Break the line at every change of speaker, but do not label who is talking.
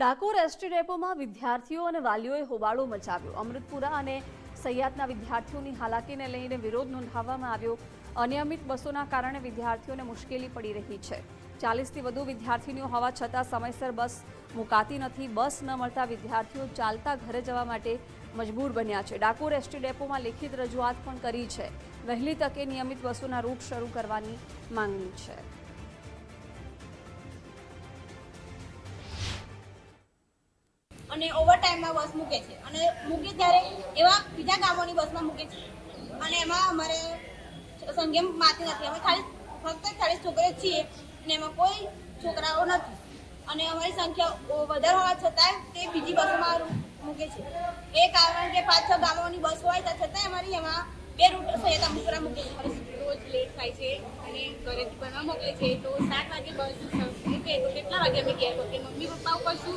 Dakor ST ડેપોમાં વિદ્યાર્થીઓ અને વાલીઓએ હોબાળો મચાવ્યો. અમૃતપુરા અને સૈયાદના વિદ્યાર્થીઓની હાલાકીને લઈને વિરોધ નોંધાવવામાં આવ્યો. અનિયમિત બસોના કારણે વિદ્યાર્થીઓને મુશ્કેલી પડી રહી છે. ચાલીસથી વધુ વિદ્યાર્થીનીઓ હોવા છતાં સમયસર બસ મુકાતી નથી. બસ ન મળતા વિદ્યાર્થીઓ ચાલતા ઘરે જવા માટે મજબૂર બન્યા છે. ડાકોર એસટી ડેપોમાં લેખિત રજૂઆત પણ કરી છે. વહેલી તકે નિયમિત બસોના રૂટ શરૂ કરવાની માંગણી છે.
અને ઓવરટાઈમમાં બસ મૂકે છે. અને મૂકે ત્યારે એવા બીજા ગામોની બસમાં મૂકે છે. અને એમાં અમારે સંગેમ માતી નથી. અમે ખાલી ફક્ત ચાલીસ છોકરીઓ છીએ અને એમાં કોઈ છોકરાઓ નથી. અને અમારી સંખ્યા વધારે હોવા છતાં તે બીજી બસમાં મૂકે છે. એ કારણ કે પાંચ છ ગામોની બસ હોય તો છતાંય અમારી એમાં બે રૂટ સહિત અમુકરા મૂકે છે.
રોજ લેટ થાય છે અને ઘરેથી ભણવા મોકલે છે તો સાત વાગે બસ મૂકે તો કેટલા વાગે અમે ગયા મમ્મી પપ્પા ઉપર શું